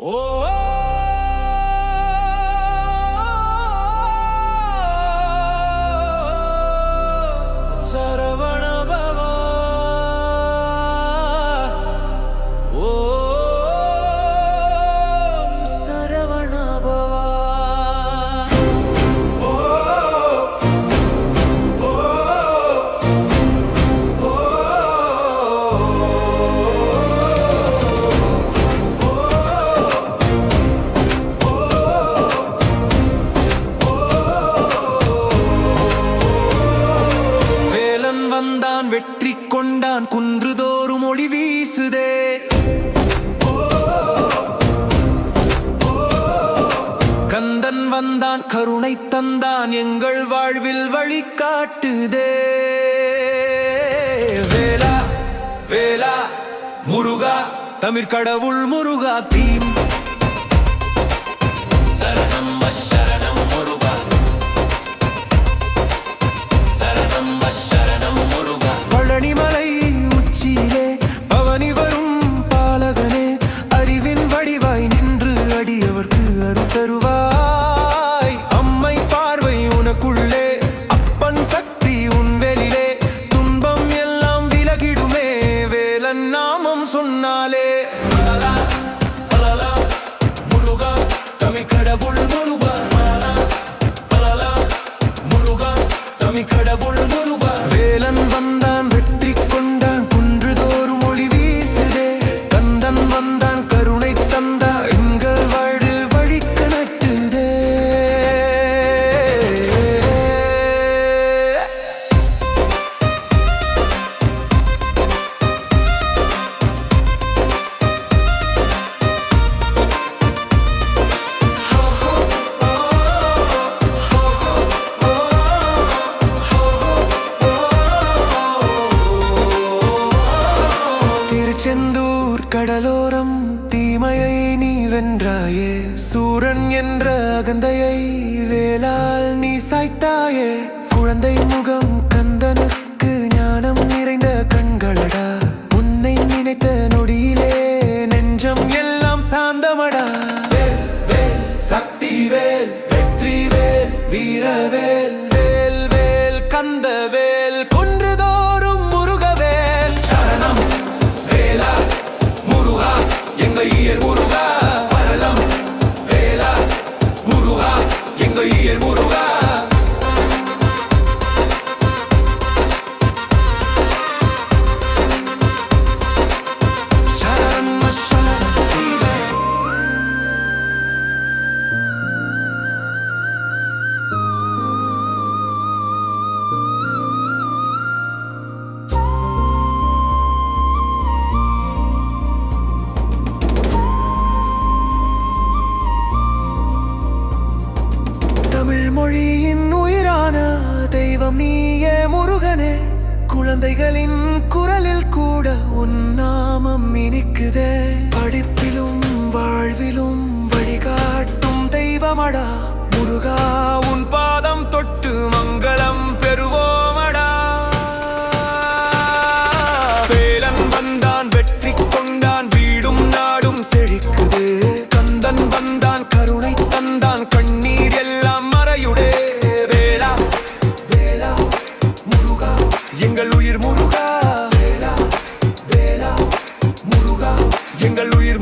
Oh! ஒளி வீசுதே. கந்தன் வந்தான் கருணை தந்தான் எங்கள் வாழ்வில் வழிகாட்டுதே வேலா வேலா முருகா தமிழ் கடவுள் முருகா தீ கடவுள் செந்தூர் கடலோரம் தீமையை நீ வென்றாயே. சூரன் என்ற அகந்தையை வேளால் நீ சாய்த்தாயே. குழந்தை முகம் கந்தனுக்கு ஞானம் நிறைந்த கண்களடா. உன்னை நினைத்த நொடியிலே நெஞ்சம் எல்லாம் சாந்தமடா. வேல் வேல் சக்தி வேல் வெற்றி வேல் வீரவேல் வேல் வேல் கந்தவேல் குழந்தைகளின் குரலில் கூட உன் நாமம் இனிக்குதே. படிப்பிலும் வாழ்விலும் வழிகாட்டும் தெய்வமடா முருகா. de huir